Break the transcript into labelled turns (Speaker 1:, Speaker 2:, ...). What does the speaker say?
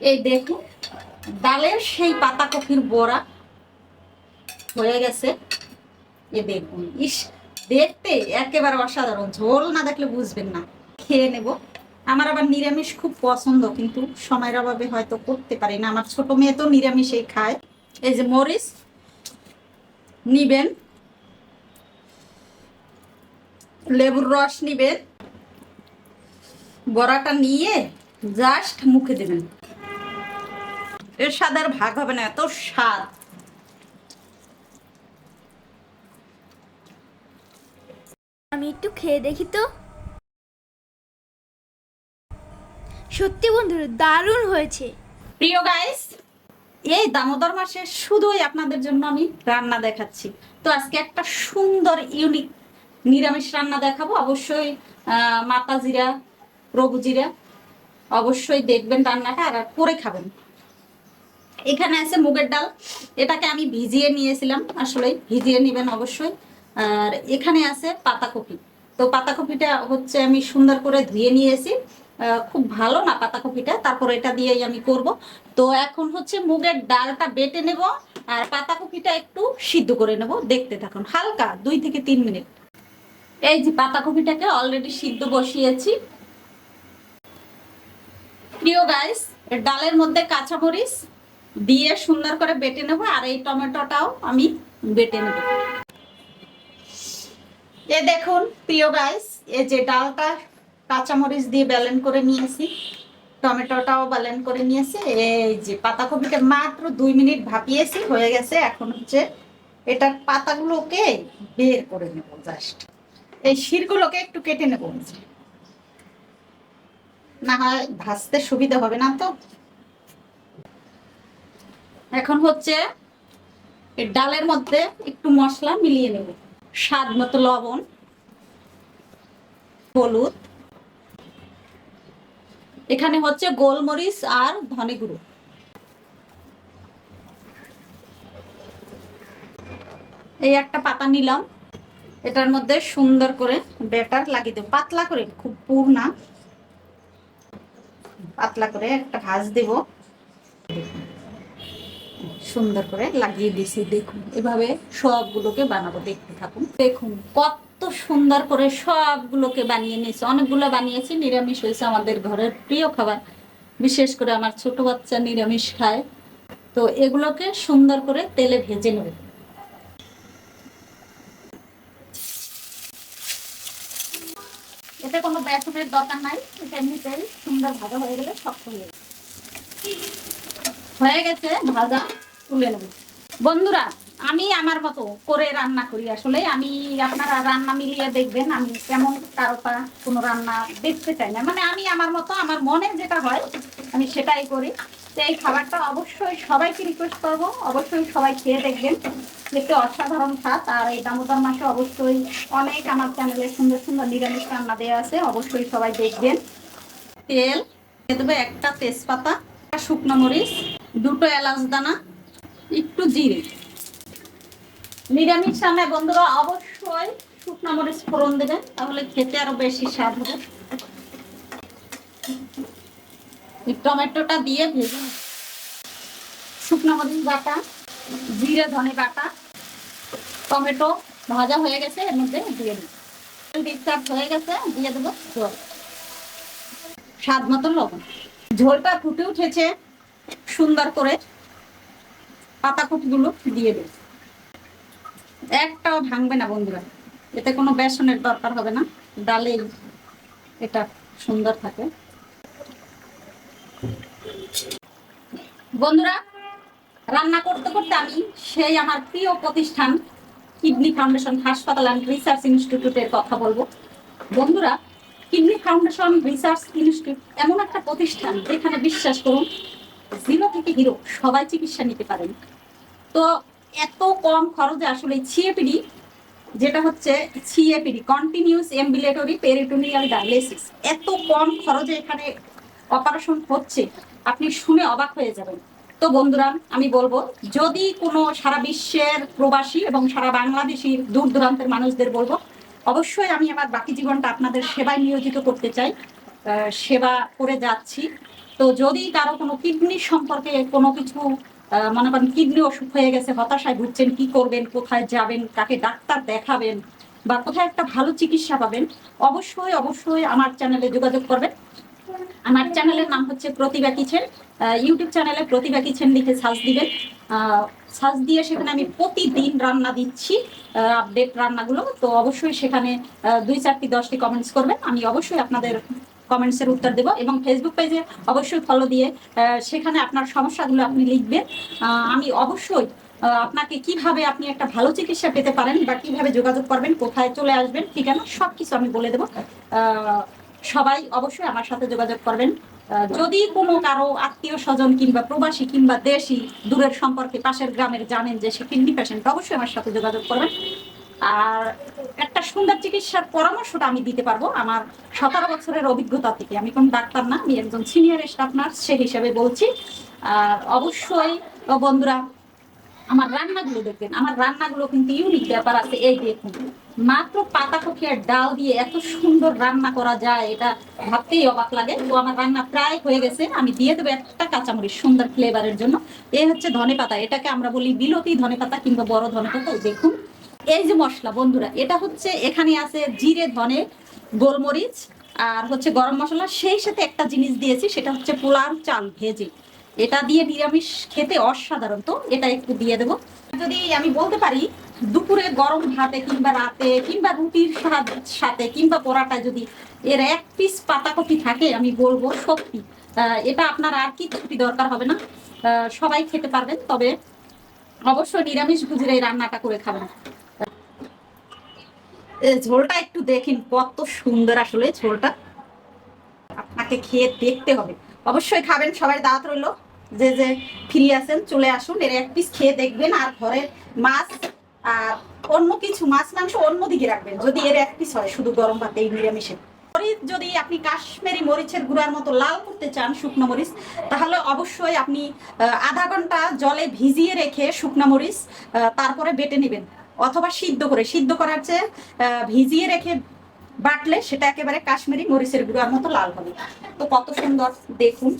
Speaker 1: এই দেখুন ডালের সেই পাতা পাতাকপির বড়া হয়ে গেছে। এ দেখুন, ইস, দেখতে একেবারে অসাধারণ। ঝোল না দেখলে বুঝবেন না, খেয়ে নেব। আমার আবার নিরামিষ খুব পছন্দ, কিন্তু সময়ের অভাবে হয়তো করতে পারি না। আমার ছোট মেয়ে তো নিরামিষেই খায়। এই যে মরিচ, নিবেন। লেবুর রস নিবেন। বড়াটা নিয়ে জাস্ট মুখে দেবেন। এর স্বাদ আর ভাগ হবে না এত স্বাদ।
Speaker 2: আমি একটু খেয়ে দেখি তো। সত্যি বন্ধুরা দারুণ হয়েছে।
Speaker 1: প্রিয় গাইস এই দামোদর মাসে শুধুই আপনাদের জন্য আমি রান্না দেখাচ্ছি। তো আজকে একটা সুন্দর ইউনিক নিরামিষ রান্না দেখাবো। অবশ্যই আহ, মাতা জিরা প্রভু জিরা অবশ্যই দেখবেন রান্নাটা আর করে খাবেন। এখানে আছে মুগের ডাল। এটাকে আমি ভিজিয়ে নিয়েছিলাম, আসলে ভিজিয়ে নেবেন অবশ্যই। আর এখানে আছে পাতাকপি। তো পাতাকপিটা হচ্ছে আমি সুন্দর করে ধুয়ে নিয়েছি। খুব ভালো না পাতাকপিটা? তারপর এটা দিয়েই আমি করব। তো এখন হচ্ছে মুগের ডালটা বেটে নেব আর পাতাকপিটা একটু সিদ্ধ করে নেব। দেখতে থাকুন, হালকা দুই থেকে তিন মিনিট। এই যে পাতাকপিটাকে অলরেডি সিদ্ধ বসিয়েছি। প্রিয় গাইস ডালের মধ্যে কাঁচামরিচ দিয়ে সুন্দর করে বেটে নেব আর এই টমেটোটাও আমি বেটে নেব। এ দেখুন, প্রিয় গাইস এই যে ডালটা কাঁচামরিচ দিয়ে ব্যালেন করে নিয়েছি, টমেটোটাও ব্যালেন করে নিয়েছি, এই যে পাতাকপিটা মাত্র দুই মিনিট ভাপিয়েছি, হয়ে গেছে, এখন হচ্ছে এটার পাতাগুলোকে বের করে নেব জাস্ট এই শিরগুলোকে একটু কেটে নেব। না হয় ভাজতে সুবিধা হবে না তো? এখন হচ্ছে ডালের মধ্যে একটু মশলা মিলিয়ে নেব। স্বাদ মতো লবণ, হলুদ, এখানে হচ্ছে গোলমরিচ আর ধনে গুঁড়ো। এই একটা পাতা নিলাম। এটার মধ্যে সুন্দর করে ব্যাটার লাগিয়ে দেবো। পাতলা করে খুব পুর না। পাতলা করে একটা ভাজ দেব। সুন্দর করে লাগিয়ে দিছি দেখুন। এভাবে সবগুলোকে বানাবো, দেখতে থাকুন। দেখুন, কত সুন্দর করে সবগুলোকে বানিয়ে নিয়েছে। অনেকগুলো বানিয়েছি, নিরামিষ হয়েছে আমাদের ঘরের প্রিয় খাবার। বিশেষ করে আমার ছোট বাচ্চা নিরামিষ খায়। তো এগুলোকে সুন্দর করে তেলে ভেজে নেবে। এতে কোনো বেসনের দরকার নাই, এটা এমনিতেই সুন্দর ভাজা হয়ে গেলে শক্ত হয়ে গেছে ভাজা। তুলে নেব। বন্ধুরা, আমি আমার মতো করে রান্না করি। আসলে আমি আপনারা রান্না মিলিয়ে দেখবেন আমি কেমন কারোটা কোনো রান্না দেখতে চাই না। মানে আমি আমার মতো, আমার মনে যেটা হয়, আমি সেটাই করি। তো এই খাবারটা অবশ্যই সবাইকে রিকোয়েস্ট করব। অবশ্যই সবাই খেয়ে দেখবেন। দেখতে অসাধারণ স্বাদ। আর এই দামোদর মাসে অবশ্যই অনেক আমার চ্যানেলে সুন্দর সুন্দর নিরামিষ রান্না দেওয়া আছে। অবশ্যই সবাই দেখবেন। তেল দেবো একটা তেজপাতা, শুকনো মরিচ, দুটো এলাচ দানা একটু জিরে। নিরামিষ রান্নায় বন্ধুরা অবশ্যই শুকনো মরিচ ফোড়ন দেবেন, তাহলে খেতে আরও বেশি স্বাদ হবে। টমেটোটা দিয়ে ভেজে শুকনো মরিচ বাটা, জিরে ধনে বাটা, টমেটো ভাজা হয়ে গেছে, এর মধ্যে দিয়ে দেবো ডিসচার্জ হয়ে গেছে, দিয়ে দেবো জল স্বাদ মতো লবণ। ঝোলটা ফুটে উঠেছে সুন্দর করে। পাতাকুটগুলো দিয়ে দেব। একটাও ভাঙবে না বন্ধুরা। এতে কোনো বেসনের দরকার হবে না। ডালেই এটা সুন্দর থাকে। বন্ধুরা, রান্না করতে করতে আমি সেই আমার প্রিয় প্রতিষ্ঠান কিডনি ফাউন্ডেশন হাসপাতাল অ্যান্ড রিসার্চ ইনস্টিটিউটের কথা বলব। বন্ধুরা, কিডনি ফাউন্ডেশন রিসার্চ ইনস্টিটিউট এমন একটা প্রতিষ্ঠান যেখানে বিশ্বাস করুন, জিরো থেকে হিরো সবাই চিকিৎসা নিতে পারেন। তো এত কম খরচে আসলে ছিএপিডি যেটা হচ্ছে CAPD continuous ambulatory peritoneal dialysis এত কম খরচে এখানে অপারেশন হচ্ছে, আপনি শুনে অবাক হয়ে যাবেন। তো বন্ধুরা, আমি বলব, যদি কোনো সারা বিশ্বের প্রবাসী এবং সারা বাংলাদেশির দূর দূরান্তের মানুষদের বলব, অবশ্যই আমি আমার বাকি জীবনটা আপনাদের সেবায় নিয়োজিত করতে চাই সেবা করে যাচ্ছি। তো যদি কারও কোনো কিডনি সম্পর্কে কোনো কিছু মনে করেন কিডনি অসুখ হয়ে গেছে, হতাশায় ভুগছেন, কি করবেন, কোথায় যাবেন, কাকে ডাক্তার দেখাবেন, বা কোথায় একটা ভালো চিকিৎসা পাবেন, অবশ্যই অবশ্যই আমার চ্যানেলে যোগাযোগ করবেন। আমার চ্যানেলের নাম হচ্ছে প্রতিভা কিচেন। ইউটিউব চ্যানেলে প্রতিভা কিচেন লিখে সার্চ দিবেন। সার্চ দিয়ে সেখানে আমি প্রতিদিন রান্না দিচ্ছি আপডেট রান্নাগুলো। তো অবশ্যই সেখানে দুই চারটি, দশটি কমেন্টস করবেন। আমি অবশ্যই আপনাদের কমেন্টসের উত্তর দেবো এবং ফেসবুক পেজে অবশ্যই ফলো দিয়ে সেখানে আপনার সমস্যাগুলো আপনি লিখবেন। আমি অবশ্যই আপনাকে কীভাবে আপনি একটা ভালো চিকিৎসা পেতে পারেন বা কীভাবে যোগাযোগ করবেন, কোথায় চলে আসবেন, ঠিকানা সব কিছু আমি বলে দেবো। সবাই অবশ্যই আমার সাথে যোগাযোগ করবেন। যদি কোনো কারও আত্মীয় স্বজন কিংবা প্রবাসী কিংবা দেশি দূরের সম্পর্কে পাশের গ্রামের জানেন যে সে কিডনি পেশেন্ট অবশ্যই আমার সাথে যোগাযোগ করবেন। আর একটা সুন্দর চিকিৎসার পরামর্শটা আমি দিতে পারব আমার সতেরো বছরের অভিজ্ঞতা থেকে। আমি কোন ডাক্তার না, আমি একজন সিনিয়র স্টাফ নার্স সে হিসেবে বলছি। আর অবশ্যই বন্ধুরা, আমার রান্নাগুলো দেখবেন, আমার রান্নাগুলো কিন্তু ইউনিক ব্যাপার আছে, এই দেখুন। মাত্র পাতা আর ডাল দিয়ে এত সুন্দর রান্না করা যায়, এটা ভাবতেই অবাক লাগে। তো আমার রান্না প্রায় হয়ে গেছে, আমি দিয়ে দেবো একটা কাঁচামরিচ সুন্দর ফ্লেভারের জন্য। এই হচ্ছে ধনে পাতা এটাকে আমরা বলি বিলতি ধনে পাতা কিংবা বড় ধনে পাতা দেখুন। এই যে মশলা, বন্ধুরা, এটা হচ্ছে এখানে আছে জিরে, ধনে, গোলমরিচ আর হচ্ছে গরম মশলা। সেই সাথে একটা জিনিস দিয়েছি, সেটা হচ্ছে পোলার চাল ভেজে। এটা দিয়ে নিরামিষ খেতে অসাধারণ। তো এটা একটু দিয়ে দেবো। যদি আমি বলতে পারি, দুপুরে গরম ভাতে কিংবা রাতে কিংবা রুটির সাথে কিংবা পরাটায় যদি এর এক পিস পাতাকপি থাকে, আমি বলব সত্যি এটা আপনার আর কি দরকার হবে না। সবাই খেতে পারবেন, তবে অবশ্যই নিরামিষ ভুজির এই রান্নাটা করে খাবেন। ঝোলটা একটু দেখেন কত সুন্দর আসলে ঝোলটা। আপনাকে খেয়ে দেখতে হবে। অবশ্যই খাবেন, সবাই দাওয়াত রইল। যে যে ফ্রি আছেন চলে আসুন। এর এক পিস খেয়ে দেখবেন, আর ঘরের মাছ, আর অন্য কিছু মাছ, মাংস অন্য দিকে রাখবেন। যদি এর এক পিস হয়, শুধু গরম ভাতে এই নিরামিষে। মরিচ, যদি আপনি কাশ্মীরি মরিচের গুঁড়ার মতো লাল করতে চান শুকনো মরিচ, তাহলে অবশ্যই আপনি আধা ঘণ্টা জলে ভিজিয়ে রেখে শুকনো মরিচ তারপরে বেটে নেবেন। অথবা সিদ্ধ করে, সিদ্ধ করার চেয়ে ভিজিয়ে রেখে বাটলে সেটা একেবারে কাশ্মীরি মরিচের গুঁড়ার মতো লাল হবে। তো কত সুন্দর, দেখুন।